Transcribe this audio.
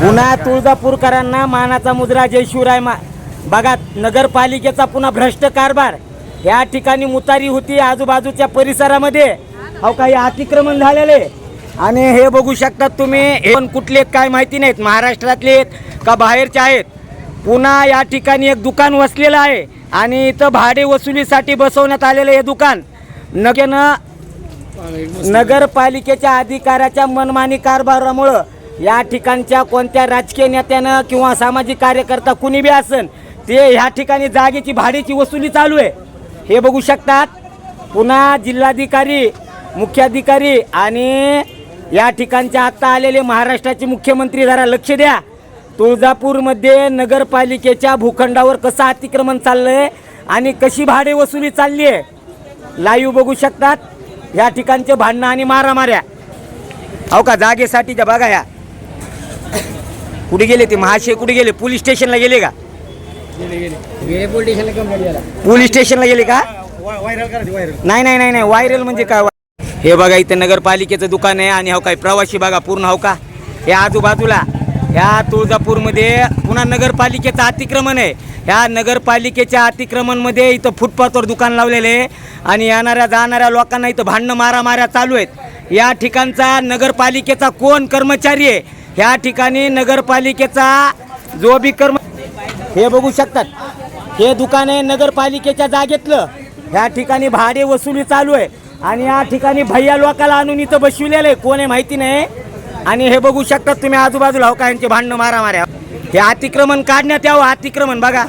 पुन्हा तुळजापूरकरांना मानाचा मुद्रा जय शिवराय मा बघा नगरपालिकेचा पुन्हा भ्रष्ट कारभार. या ठिकाणी मुतारी होती आजूबाजूच्या परिसरामध्ये. अहो काही अतिक्रमण झालेले आणि हे बघू शकतात तुम्ही हे पण कुठले काय माहिती नाहीत. महाराष्ट्रातले आहेत का बाहेरचे आहेत? पुन्हा या ठिकाणी एक दुकान वसलेलं आहे. आणि इथं भाडे वसुलीसाठी बसवण्यात आलेलं हे दुकान. नगेनं नगरपालिकेच्या अधिकाऱ्याच्या मनमानी कारभारामुळं या ठिकाणच्या कोणत्या राजकीय नेत्यानं किंवा सामाजिक कार्यकर्ता कुणी बी असन ते ह्या ठिकाणी जागेची भाडीची वसुली चालू आहे. हे बघू शकतात. पुन्हा जिल्हाधिकारी मुख्याधिकारी आणि या ठिकाणच्या आत्ता आलेले महाराष्ट्राचे मुख्यमंत्री जरा लक्ष द्या. तुळजापूरमध्ये नगरपालिकेच्या भूखंडावर कसं अतिक्रमण चाललं आहे आणि कशी भाडे वसुली चालली आहे लाईव्ह बघू शकतात. या ठिकाणचे भांडणं आणि मारामाऱ्या. अहो का? जागेसाठीच्या बघा या कुठे गेले ते महाशय कुठे गेले? पोलीस स्टेशनला गेले का? पोलीस स्टेशनला गेले का? नाही नाही नाही नाही. व्हायरल म्हणजे काय? हे बघा इथं नगरपालिकेचं दुकान आहे आणि हो काय प्रवासी बघा पूर्ण हो का? हे आजूबाजूला ह्या तुळजापूरमध्ये पुन्हा नगरपालिकेचं अतिक्रमण आहे. ह्या नगरपालिकेच्या अतिक्रमणमध्ये इथं फुटपाथवर दुकान लावलेले आहे आणि येणाऱ्या जाणाऱ्या लोकांना इथं भांडणं मारामाऱ्या चालू आहेत. या ठिकाणचा नगरपालिकेचा कोण कर्मचारी आहे? ह्या ठिकाणी नगरपालिकेचा जो बी कर्म हे बघू शकतात. हे दुकान आहे नगरपालिकेच्या जागेतलं. ह्या ठिकाणी भाडे वसुली चालू आहे. आणि या ठिकाणी भैया लोकाला आणून इथं बसविलेलं आहे. कोण आहे माहिती नाही. आणि हे बघू शकतात तुम्ही आजूबाजूला हो का? यांचे भांडणं मारा माऱ्या हे अतिक्रमण काढण्यात यावं. अतिक्रमण बघा.